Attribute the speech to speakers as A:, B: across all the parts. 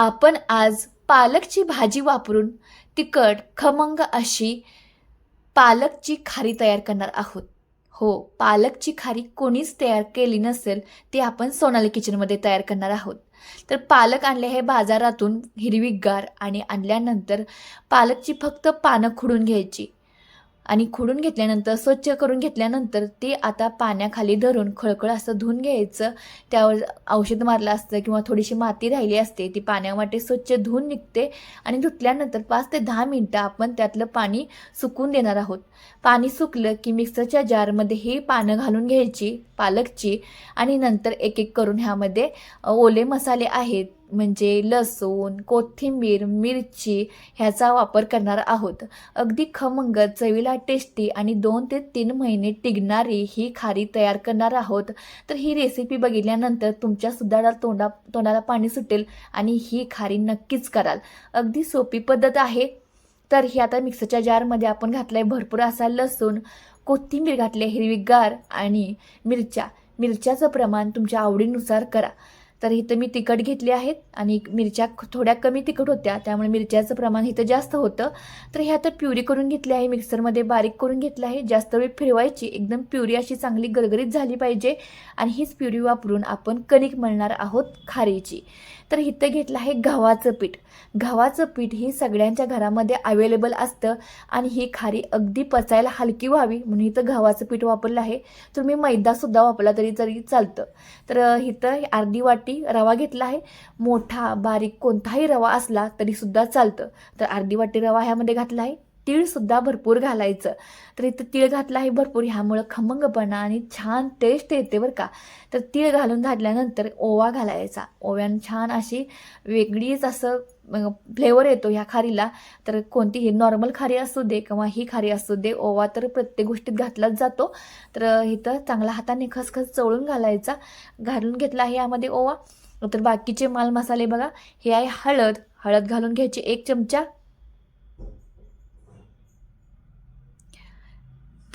A: आपण आज पालकची भाजी वापरून तिखट खमंग अशी पालकची खारी तयार करणार आहोत. हो पालकची खारी कोणीच तयार केली नसेल ती आपण सोनाली किचनमध्ये तयार करणार आहोत. तर पालक आणले हे बाजारातून हिरवीगार आणि आणल्यानंतर पालकची फक्त पानं खुडून घ्यायची. आणि खुडून घेतल्यानंतर स्वच्छ करून घेतल्यानंतर ते आता पाण्याखाली धरून खळखळ असं धुवून घ्यायचं. त्यावर औषध मारलं असतं किंवा थोडीशी माती राहिली असते ती पाण्यावाटे स्वच्छ धुवून निघते आणि धुतल्यानंतर पाच ते दहा मिनटं आपण त्यातलं पाणी सुकून देणार आहोत. पाणी सुकलं की मिक्सरच्या जारमध्ये ही पानं घालून घ्यायची. पालकची. आणि नंतर एक एक करून ह्यामध्ये ओले मसाले आहेत. म्हणजे लसूण कोथिंबीर मिरची ह्याचा वापर करणार आहोत. अगदी खमंग चवीला टेस्टी आणि दोन ते तीन महिने टिकणारी ही खारी तयार करणार आहोत. तर ही रेसिपी बघितल्यानंतर तुमच्यासुद्धा तोंडा तोंडाला पाणी सुटेल आणि ही खारी नक्कीच कराल. अगदी सोपी पद्धत आहे. तर ही आता मिक्सरच्या जारमध्ये आपण घातलं आहे भरपूर असा लसूण कोथिंबीर घातली हिरवीगार आणि मिरच्या. मिरच्याचं प्रमाण तुमच्या आवडीनुसार करा. तर इथं मी तिखट घेतली आहेत आणि मिरच्या थोड्या कमी तिखट होत्या त्यामुळे मिरच्याचं प्रमाण इथं जास्त होतं. तर हे आता प्युरी करून घेतली आहे मिक्सरमध्ये बारीक करून घेतलं आहे. जास्त वेळ फिरवायची एकदम प्युरी अशी चांगली गरगरीत झाली पाहिजे. आणि हीच प्युरी वापरून आपण कणिक मळणार आहोत खारीची. तर इथं घेतलं आहे गव्हाचं पीठ. गव्हाचं पीठ ही सगळ्यांच्या घरामध्ये अवेलेबल असतं आणि ही खारी अगदी पचायला हलकी व्हावी म्हणून इथं गव्हाचं पीठ वापरलं आहे. तुम्ही मैदासुद्धा वापरला तरी तरी चालतं. तर इथं अर्धी वाटी रवा घेतला आहे. मोठा बारीक कोणताही रवा असला तरीसुद्धा चालतं. तर अर्धी वाटी रवा ह्यामध्ये घातला आहे. तीळसुद्धा भरपूर घालायचं. तर इथं तीळ घातला आहे भरपूर ह्यामुळं खमंगपणा आणि छान टेस्ट येते बरं का. तर तीळ घालून घातल्यानंतर ओवा घालायचा. ओव्यानं छान अशी वेगळीच असं फ्लेवर येतो ह्या खारीला. तर कोणतीही नॉर्मल खारी असू दे किंवा ही खारी असू दे ओवा तर प्रत्येक गोष्टीत घातलाच जातो. तर इथं चांगला हाताने खसखस चवळून घालायचा. घालून घेतला आहे यामध्ये ओवा. तर बाकीचे माल मसाले बघा. हे आहे हळद. हळद घालून घ्यायची एक चमचा.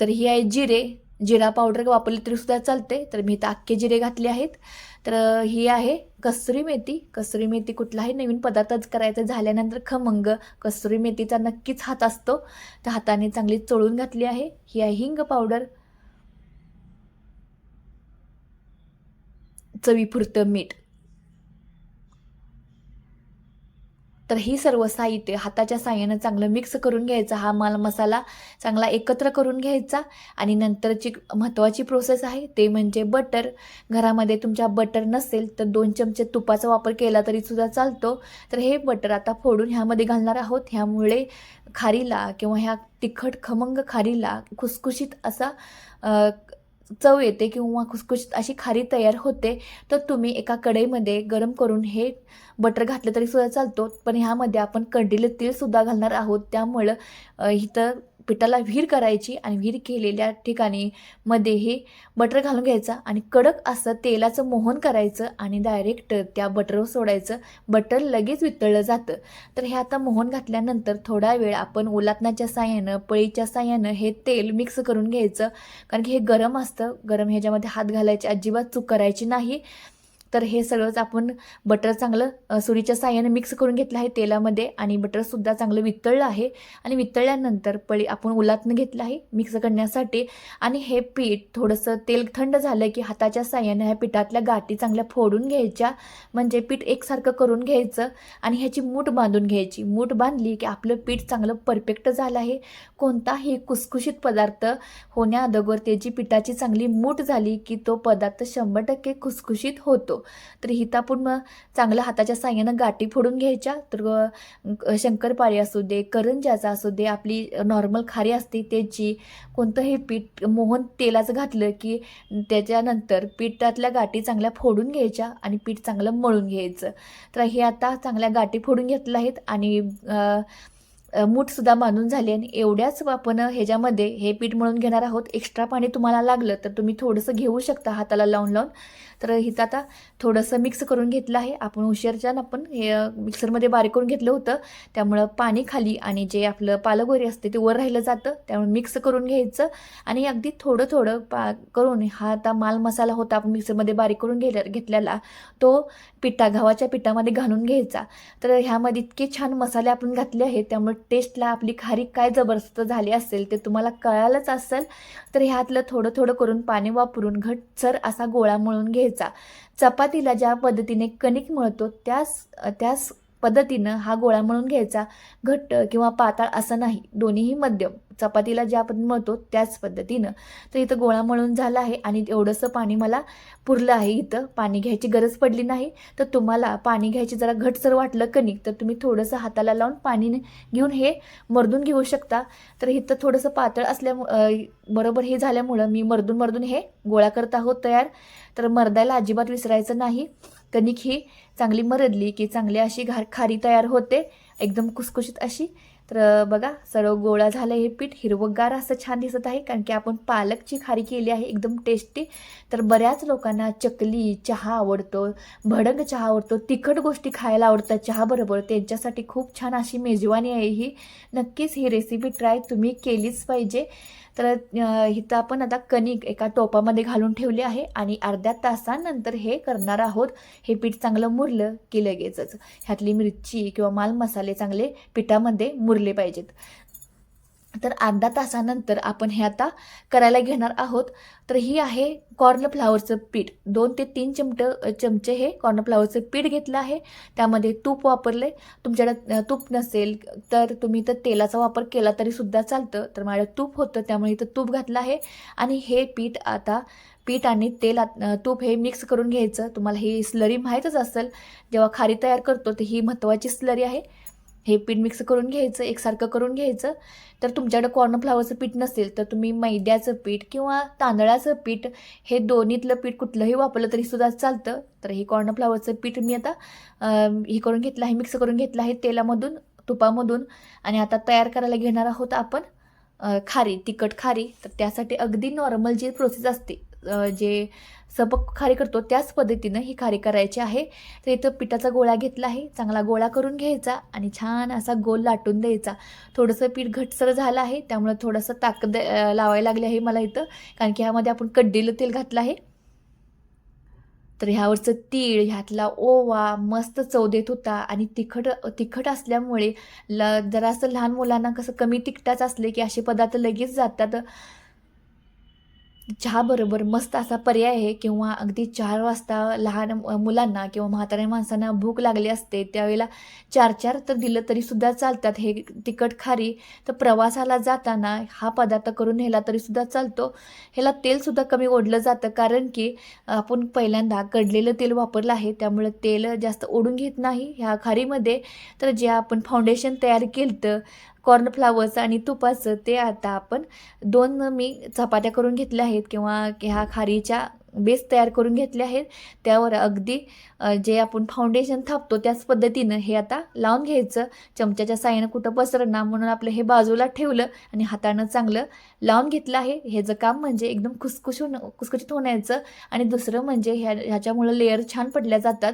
A: तर ही आहे जिरे. जिरा पावडर वापरली तरीसुद्धा चालते. तर मी इथं अख्खे जिरे घातले आहेत. तर ही आहे कसुरी मेथी. कसुरी मेथी कुठलाही नवीन पदार्थच करायचा झाल्यानंतर खमंग. कसुरी मेथीचा नक्कीच हात असतो. तर हाताने चांगली चोळून घातली आहे. ही आहे हिंग पावडर. चवीपुरतं मीठ. तर ही सर्व साहित्य हाताच्या साह्यानं चांगलं मिक्स करून घ्यायचं. हा माल मसाला चांगला एकत्र करून घ्यायचा. आणि नंतरची महत्त्वाची प्रोसेस आहे ते म्हणजे बटर घरामध्ये तुमच्या बटर नसेल तर दोन चमचे तुपाचा वापर केला तरी सुद्धा चालतो. तर हे बटर आता फोडून ह्यामध्ये घालणार आहोत. ह्यामुळे खारीला किंवा ह्या तिखट खमंग खारीला खुसखुशीत असा चव येते किंवा खुसखुशीत अशी खारी तयार होते तर तुम्ही एका कढईमध्ये गरम करून हे बटर घातलं तरी सुद्धा चालतो. पण ह्यामध्ये आपण कंडिले तेलसुद्धा घालणार आहोत. त्यामुळं इथं पिठाला व्हीर करायची आणि व्हीर केलेल्या ठिकाणी मध्ये हे बटर घालून घ्यायचं आणि कडक असं तेलाचं मोहन करायचं आणि डायरेक्ट त्या बटरवर सोडायचं. बटर लगेच वितळलं जातं. तर हे आता मोहन घातल्यानंतर थोडा वेळ आपण ओलातनाच्या साह्यानं पळीच्या साह्यानं हे तेल मिक्स करून घ्यायचं. कारण की हे गरम असतं. गरम ह्याच्यामध्ये हात घालायची अजिबात चूक करायची नाही. तर हे सगळंच आपण बटर चांगलं सुरीच्या साह्याने मिक्स करून घेतलं आहे तेलामध्ये आणि बटरसुद्धा चांगलं वितळलं आहे. आणि वितळल्यानंतर पळी आपण उलातनं घेतलं आहे मिक्स करण्यासाठी. आणि हे पीठ थोडंसं तेल थंड झालं की हाताच्या साह्याने ह्या पिठातल्या गाठी चांगल्या फोडून घ्यायच्या. म्हणजे पीठ एकसारखं करून घ्यायचं आणि ह्याची मूठ बांधून घ्यायची. मूठ बांधली की आपलं पीठ चांगलं परफेक्ट झालं आहे. कोणताही कुसकुशीत पदार्थ होण्याअगोदर त्याची पिठाची चांगली मूठ झाली की तो पदार्थ शंभर टक्के खुसखुशीत होतो. तर हिता आपण मग चांगल्या हाताच्या साह्यानं गाठी फोडून घ्यायच्या. तर शंकरपाळी असू दे करंजाचा असू दे आपली नॉर्मल खारी असते त्याची कोणतंही पीठ मोहन तेलाचं घातलं की त्याच्यानंतर पिठातल्या गाठी चांगल्या फोडून घ्यायच्या आणि पीठ चांगलं मळून घ्यायचं. तर हे आता चांगल्या गाठी फोडून घेतल्या आहेत आणि मूठसुद्धा बांधून झाली आणि एवढ्याच आपण ह्याच्यामध्ये हे पीठ मळून घेणार आहोत. एक्स्ट्रा पाणी तुम्हाला लागलं तर तुम्ही थोडंसं घेऊ शकता हाताला लावून लावून. तर हिथं आता थोडंसं मिक्स करून घेतलं आहे. आपण उशीरच्यानं आपण हे मिक्सरमध्ये बारीक करून घेतलं होतं. त्यामुळं पाणी खाली आणि जे आपलं पालगोरी असते ते वर राहिलं जातं. त्यामुळे मिक्स करून घ्यायचं आणि अगदी थोडं थोडं पा करून हा आता माल मसाला होता आपण मिक्सरमध्ये बारीक करून घे घेतलेला तो पिठा गव्हाच्या पिठामध्ये घालून घ्यायचा. तर ह्यामध्ये इतके छान मसाले आपण घातले आहेत. त्यामुळे टेस्टला आपली खारी काय जबरदस्त झाली असेल ते तुम्हाला कळालंच असेल तर ह्यातलं थोडं थोडं करून पाणी वापरून घटसर असा गोळा मळून घ्यायचा. चपातीला ज्या पद्धतीने कणिक मळतो त्याच त्याच पद्धतीनं हा गोळा म्हणून घ्यायचा घट्ट किंवा पाताळ असं नाही. दोन्हीही मध्यम. चपातीला ज्या आपण मळतो त्याच पद्धतीनं. तर इथं गोळा मळून झाला आहे आणि एवढंसं पाणी मला पुरलं आहे इथं. पाणी घ्यायची गरज पडली नाही. तर तुम्हाला पाणी घ्यायची जरा घटसर वाटलं कणिक तर तुम्ही थोडंसं हाताला लावून पाणी घेऊन हे मर्दून घेऊ शकता. तर इथं थोडंसं पातळ असल्यामुळं बरोबर हे झाल्यामुळं मी मर्दून मर्दून हे गोळा करत आहोत तयार. तर मर्दायला अजिबात विसरायचं नाही. कणिक ही चांगली मरदली की चांगली अशी घार खारी तयार होते. एकदम कुसकुशीत अशी. तर बघा सर्व गोळा झालं हे पीठ. हिरवगार असं छान दिसत आहे कारण की आपण पालकची खारी केली आहे एकदम टेस्टी. तर बऱ्याच लोकांना चकली चहा आवडतो भडंग चहा आवडतो तिखट गोष्टी खायला आवडतात चहाबरोबर त्यांच्यासाठी खूप छान अशी मेजवानी आहे ही. नक्कीच ही रेसिपी ट्राय तुम्ही केलीच पाहिजे. तर इथं आपण आता कणिक एका टोपामध्ये घालून ठेवली आहे आणि अर्ध्या तासानंतर हे करणार आहोत. हे पीठ चांगलं मुरलं की लगेचच. ह्यातली मिरची किंवा माल मसाले चांगले पिठामध्ये मुरले पाहिजेत. तर अर्धा तासानंतर आपण हे आता करायला घेणार आहोत. तर ही आहे कॉर्नफ्लावरचं पीठ. दोन ते तीन चमट चमचे हे कॉर्नफ्लावरचं पीठ घेतलं आहे. त्यामध्ये तूप वापरले तुमच्याकडे तूप नसेल तर तुम्ही तर तेलाचा वापर केला तरी सुद्धा चालतं. तर माझ्या तूप होतं त्यामुळे इथं तूप घातलं आहे. आणि हे पीठ आता पीठ आणि तेल आत- तूप हे मिक्स करून घ्यायचं. तुम्हाला ही स्लरी माहीतच असेल. जेव्हा खारी तयार करतो तर ही महत्त्वाची स्लरी आहे. हे पीठ मिक्स करून घ्यायचं एकसारखं करून घ्यायचं. तर तुमच्याकडे कॉर्नफ्लावरचं पीठ नसेल तर तुम्ही मैद्याचं पीठ किंवा तांदळाचं पीठ हे दोन्हीतलं पीठ कुठलंही वापरलं तरी सुद्धा चालतं. तर हे कॉर्नफ्लावरचं पीठ मी आता हे करून घेतलं आहे मिक्स करून घेतलं आहे तेलामधून तुपामधून. आणि आता तयार करायला घेणार आहोत आपण खारी तिखट खारी. तर त्यासाठी अगदी नॉर्मल जी प्रोसेस असते जे सपक खारी करतो त्याच पद्धतीनं ही खारी करायची आहे. तर इथं पिठाचा गोळा घेतला आहे. चांगला गोळा करून घ्यायचा आणि छान असा गोल लाटून द्यायचा. थोडंसं पीठ घटसर झालं आहे त्यामुळे थोडंसं ताकद लावायला लागली आहे मला इथं. कारण की ह्यामध्ये आपण कड्डीलं तेल घातलं आहे. तर ह्यावरचं तीळ ह्यातला ओवा मस्त चव देत होता. आणि तिखट तिखट असल्यामुळे ल जरासं लहान मुलांना कसं कमी तिखटाच असले की असे पदार्थ लगेच जातात. चहाबरोबर मस्त असा पर्याय आहे किंवा अगदी चार वाजता लहान मुलांना किंवा म्हाताऱ्या माणसांना भूक लागली असते त्यावेळेला चार चार तर दिलं तरीसुद्धा चालतात. हे तिखट खारी तर प्रवासाला जाताना हा पदार्थ करून ह्याला तरीसुद्धा चालतो. ह्याला तेलसुद्धा कमी ओढलं जातं कारण की आपण पहिल्यांदा कडलेलं तेल वापरलं आहे त्यामुळे तेल जास्त ओढून घेत नाही. ह्या खारीमध्ये तर जे आपण फाउंडेशन तयार केलं कॉर्नफ्लावरचं आणि तुपाचं ते आता आपण दोन मी चपात्या करून घेतल्या आहेत किंवा ह्या खारीच्या बेस तयार करून घेतले आहेत. त्यावर अगदी जे आपण फाउंडेशन थापतो त्याच पद्धतीनं हे आता लावून घ्यायचं. चमच्याच्या साईनं कुठं पसरना म्हणून आपलं हे बाजूला ठेवलं आणि हातानं चांगलं लावून घेतलं आहे. ह्याचं काम म्हणजे एकदम खुसखुश होणं खुसखुशीत होण्याचं. आणि दुसरं म्हणजे ह्या ह्याच्यामुळं लेअर छान पडल्या जातात.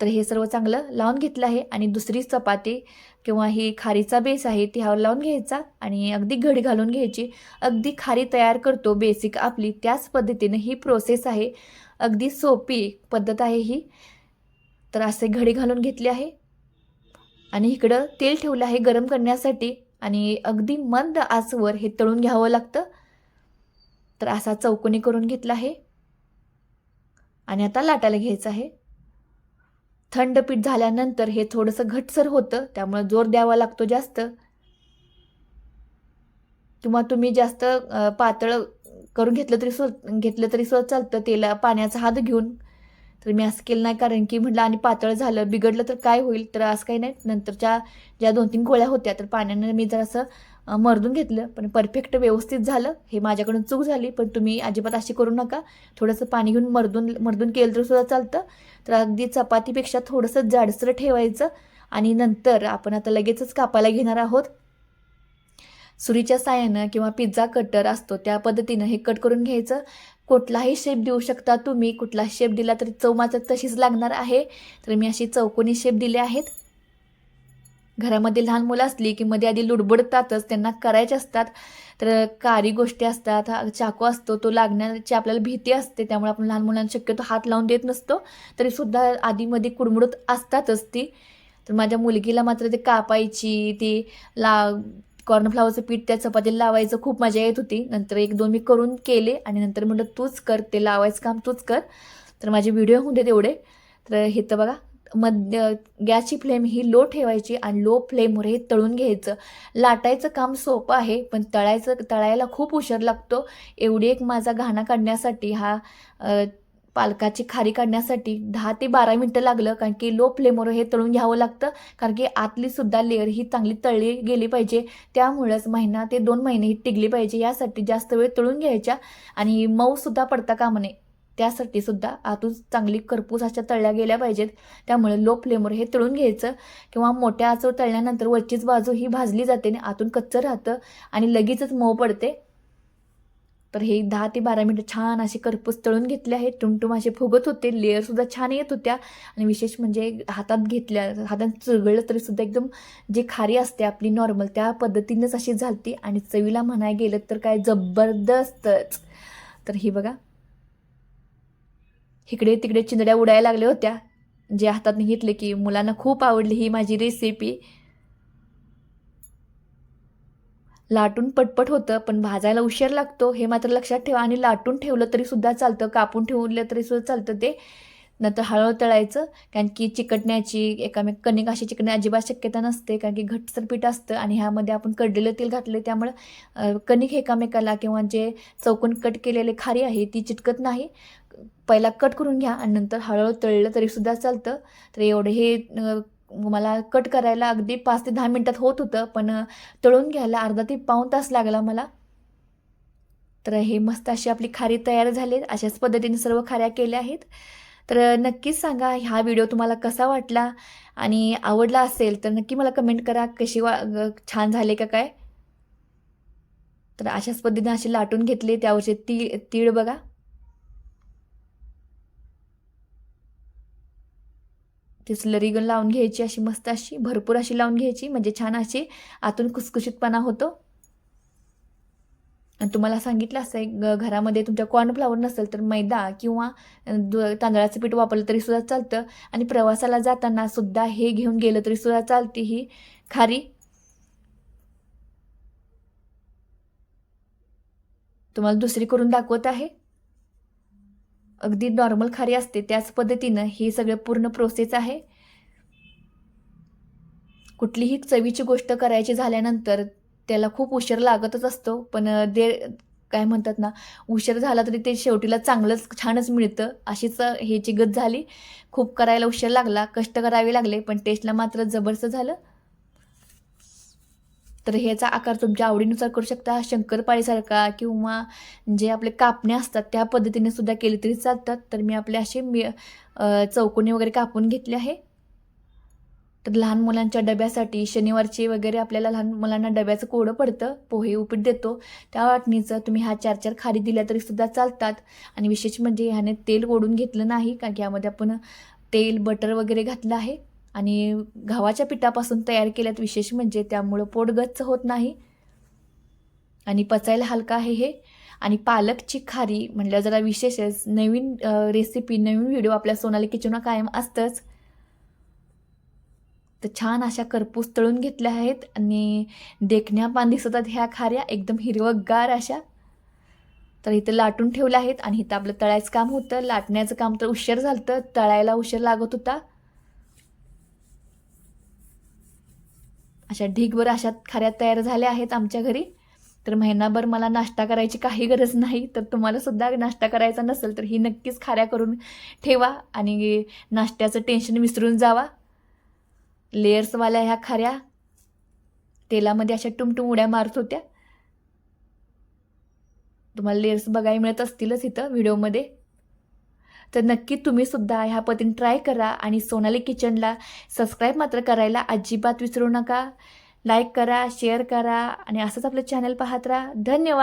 A: तर हे सर्व चांगलं लावून घेतलं आहे. आणि दुसरी चपाती किंवा ही खारीचा बेस आहे ती ह्यावर लावून घ्यायचा आणि अगदी घडी घालून घ्यायची. अगदी खारी तयार करतो बेसिक आपली त्याच पद्धतीने ही प्रोसेस आहे. अगदी सोपी पद्धत आहे ही. तर असे घडी घालून घेतले आहे. आणि इकडं तेल ठेवलं आहे गरम करण्यासाठी आणि अगदी मंद आचवर हे तळून घ्यावं लागतं. तर असा चौकोनी करून घेतला आहे. आणि आता लाटायला घ्यायचं आहे. थंड पीठ झाल्यानंतर हे थोडंसं घटसर होतं त्यामुळे जोर द्यावा लागतो जास्त. किंवा तुम्ही जास्त पातळ करून घेतलं तरी सो घेतलं तरी सुद्धा चालतं तेला पाण्याचा हात घेऊन. तर मी असं केलं नाही कारण की म्हटलं आणि पातळ झालं बिघडलं तर काय होईल? तर असं काही नाही. नंतरच्या ज्या दोन तीन गोळ्या होत्या तर पाण्यानं मी जरासं मर्दून घेतलं पण परफेक्ट व्यवस्थित झालं. हे माझ्याकडून चूक झाली पण तुम्ही अजिबात अशी करू नका. थोडंसं पाणी घेऊन मर्दून मर्दून केलं तर सुद्धा चालतं. तर अगदी चपातीपेक्षा थोडंसं जाडसर ठेवायचं आणि नंतर आपण आता लगेचच कापायला घेणार आहोत. सुरीच्या सायानं किंवा पिझ्झा कटर असतो त्या पद्धतीनं हे कट करून घ्यायचं. कुठलाही शेप देऊ शकता तुम्ही. कुठलाही शेप दिला तरी चव मात्र तशीच लागणार आहे. तर मी अशी चौकोनी शेप दिले आहेत. घरामध्ये लहान मुलं असली की मध्ये आधी लुडबुडतातच त्यांना करायचे असतात. तर कारी गोष्टी असतात हा चाकू असतो तो लागण्याची आपल्याला भीती असते त्यामुळे आपण लहान मुलांना शक्यतो हात लावून देत नसतो. तरीसुद्धा आधीमध्ये कुडमुडत असतातच ती. तर माझ्या मुलगीला मात्र ते कापायची ती ला कॉर्नफ्लावरचं पीठ त्या चपातीला लावायचं खूप मजा येत होती. नंतर एक दोन मी करून केले आणि नंतर म्हटलं तूच कर ते लावायचं काम तूच कर. तर माझे व्हिडिओ होऊन देत एवढे. तर हे तर बघा मध्य गॅसची फ्लेम ही लो ठेवायची आणि लो फ्लेमवर हे तळून घ्यायचं. लाटायचं काम सोपं आहे पण तळायचं तळायला खूप उशीर लागतो. एवढी एक माझा घाणा काढण्यासाठी हा पालकाची खारी काढण्यासाठी दहा ते बारा मिनटं लागलं कारण की लो फ्लेमवर हे तळून घ्यावं लागतं. कारण की आतली सुद्धा लेअर ही चांगली तळली गेली पाहिजे. त्यामुळंच महिना ते दोन महिने ही टिकली पाहिजे. यासाठी जास्त वेळ तळून घ्यायच्या. आणि मऊसुद्धा पडता कामा नये. त्यासाठी सुद्धा आतून चांगली करपूस अशा तळल्या गेल्या पाहिजेत. त्यामुळे लो फ्लेमवर हे तळून घ्यायचं किंवा मोठ्या आचवर तळल्यानंतर वरचीच बाजू ही भाजली जाते आणि आतून कच्चं राहतं आणि लगेचच मऊ पडते. तर हे दहा ते बारा मिनटं छान असे करपूस तळून घेतले आहेत टुमटुम असे फुगत होते. लेअरसुद्धा छान येत होत्या. आणि विशेष म्हणजे हातात घेतल्या हातात चुरगळलं तरी सुद्धा एकदम जे खारी असते आपली नॉर्मल त्या पद्धतीनंच अशी झालती. आणि चवीला म्हणाय गेलं तर काय जबरदस्तच. तर ही बघा. इकडे तिकडे चिंदड्या उडायला लागल्या होत्या. जे हातात घेतले की मुलांना खूप आवडली ही माझी रेसिपी लाटून पटपट होतं पण भाजायला उशीर लागतो हे मात्र लक्षात ठेवा. आणि लाटून ठेवलं तरी सुद्धा चालतं कापून ठेवलं तरी सुद्धा चालतं ते. नंतर हळद तळायचं कारण की चिकटण्याची एकामेक कणिक अशी चिकटण्या अजिबात शक्यता नसते कारण की घटसर पीठ असतं आणि ह्यामध्ये आपण कडलेलं तेल घातलं त्यामुळं कणिक एकामेकाला किंवा जे चौकोन कट केलेले खारी आहे ती चिटकत नाही. पहिला कट करून घ्या आणि नंतर हळूहळू तळलं तरीसुद्धा चालतं. तर एवढं हे मला कट करायला अगदी पाच ते दहा मिनटात होत होतं पण तळून घ्यायला अर्धा ते पाऊण तास लागला मला. तर हे मस्त अशी आपली खारी तयार झाली. अशाच पद्धतीने सर्व खाऱ्या केल्या आहेत. तर नक्कीच सांगा हा व्हिडिओ तुम्हाला कसा वाटला? आणि आवडला असेल तर नक्की मला कमेंट करा. कशी वा छान झाले का काय? तर अशाच पद्धतीने असे लाटून घेतले. त्यावरचे ती तीळ बघा. ती स्लरी गन लावून घ्यायची अशी मस्त अशी भरपूर अशी लावून घ्यायची म्हणजे छान अशी आतून खुसखुशीतपणा होतो. आणि तुम्हाला सांगितलं असं आहे घरामध्ये तुमच्या कॉर्नफ्लावर नसेल तर मैदा किंवा दु- तांदळाचं पीठ वापरलं तरी सुद्धा चालतं. आणि प्रवासाला जाताना सुद्धा हे घेऊन गेलं तरी सुद्धा चालते ही खारी. तुम्हाला दुसरी करून दाखवत आहे. अगदी नॉर्मल खारी असते त्याच पद्धतीनं ही सगळं पूर्ण प्रोसेस आहे. कुठलीही चवीची गोष्ट करायची झाल्यानंतर त्याला खूप उशीर लागतच असतो. पण दे काय म्हणतात ना उशीर झाला तरी ते शेवटीला चांगलंच छानच मिळतं. अशीच ह्याची गत झाली. खूप करायला उशीर लागला कष्ट करावे लागले पण टेस्टला मात्र जबरचं झालं. तर ह्याचा आकार तुमच्या आवडीनुसार करू शकता. शंकरपाळीसारखा किंवा जे आपले कापणे असतात त्या पद्धतीने सुद्धा केले तरी चालतात. तर मी आपले असे मी चौकोनी वगैरे कापून घेतले आहे. तर लहान मुलांच्या डब्यासाठी शनिवारची वगैरे आपल्याला लहान मुलांना डब्याचं कोडं पडतं पोहे उपीट देतो. त्या वाटणीचं तुम्ही हा चार चार खारी दिल्या तरी सुद्धा चालतात. आणि विशेष म्हणजे ह्याने तेल ओढून घेतलं नाही कारण की यामध्ये आपण तेल बटर वगैरे घातलं आहे. आणि गव्हाच्या पिठापासून तयार केल्यात विशेष म्हणजे त्यामुळं पोट गच्च होत नाही. आणि पचायला हलका आहे हे. आणि पालकची खारी म्हटलं जरा विशेषच नवीन रेसिपी नवीन व्हिडिओ आपल्या सोनाली किचन कायम असतंच. तर छान अशा करपूस तळून घेतल्या आहेत आणि देखण्या पान दिसतात ह्या खाऱ्या. एकदम हिरवगार अशा. तर इथं लाटून ठेवल्या आहेत आणि इथं आपलं तळायचं काम होतं. लाटण्याचं काम तर उशीर झालं तळायला उशीर लागत होता. अशा ढीगभर अशा खाऱ्या तयार झाल्या आहेत आमच्या घरी. तर महिनाभर मला नाश्ता करायची काही गरज नाही. तर तुम्हाला सुद्धा नाश्ता करायचा नसेल तर ही नक्कीच खाऱ्या करून ठेवा आणि नाश्त्याचं टेन्शन विसरून जावा. लेयर्सवाल्या ह्या खाऱ्या. तेलामध्ये अशा टुमटुम उड्या मारत होत्या. तुम्हाला लेयर्स बघायला मिळत असतीलच इथं व्हिडिओमध्ये तर नक्की तुम्ही सुद्धा ह्या पद्धतीने ट्राय करा आणि सोनाली किचनला सबस्क्राईब मात्र करायला अजिबात विसरू नका. लाईक करा शेअर करा आणि असंच आपलं चॅनल पाहत राहा. धन्यवाद.